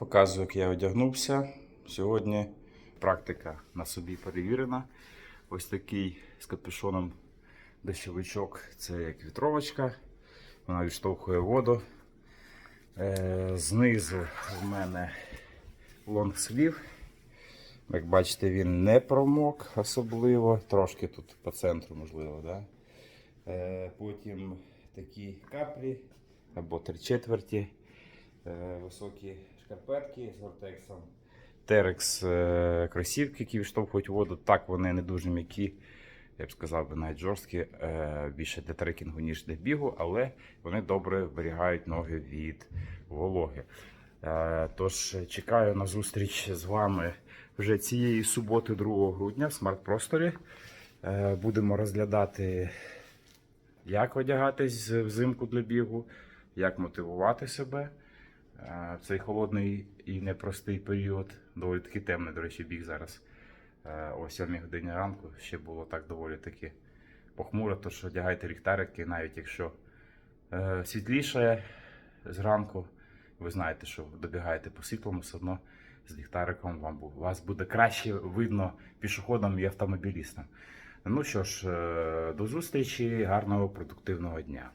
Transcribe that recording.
Показую, як я одягнувся. Сьогодні практика на собі перевірена. Ось такий з капюшоном дощовичок це як вітровочка. Вона відштовхує воду. Е, знизу в мене лонгслів. Як бачите, він не промок особливо, трошки тут по центру, можливо. Да? Е, потім такі каплі або три четверті, високі шкарпетки з гортексом. Терекс е, кросівки, які відштовхують воду. Так, вони не дуже м'які, я б сказав навіть жорсткі, е, більше для трекінгу, ніж для бігу, але вони добре вберігають ноги від вологи. Е, Тож чекаю на зустріч з вами вже цієї суботи, 2 грудня в смарт-просторі. Е, Будемо розглядати, як одягатись взимку для бігу, як мотивувати себе. Цей холодний і непростий період. Доволі таки темний, до речі, біг зараз. Е, О 7 годині ранку ще було так доволі таки похмуро, тож одягайте ліхтарики, навіть якщо е, світліше зранку, ви знаєте, що добігаєте по світлому, все одно з ліхтариком вам вас буде краще видно пішоходам і автомобілістам. Ну що ж, е, до зустрічі, гарного продуктивного дня.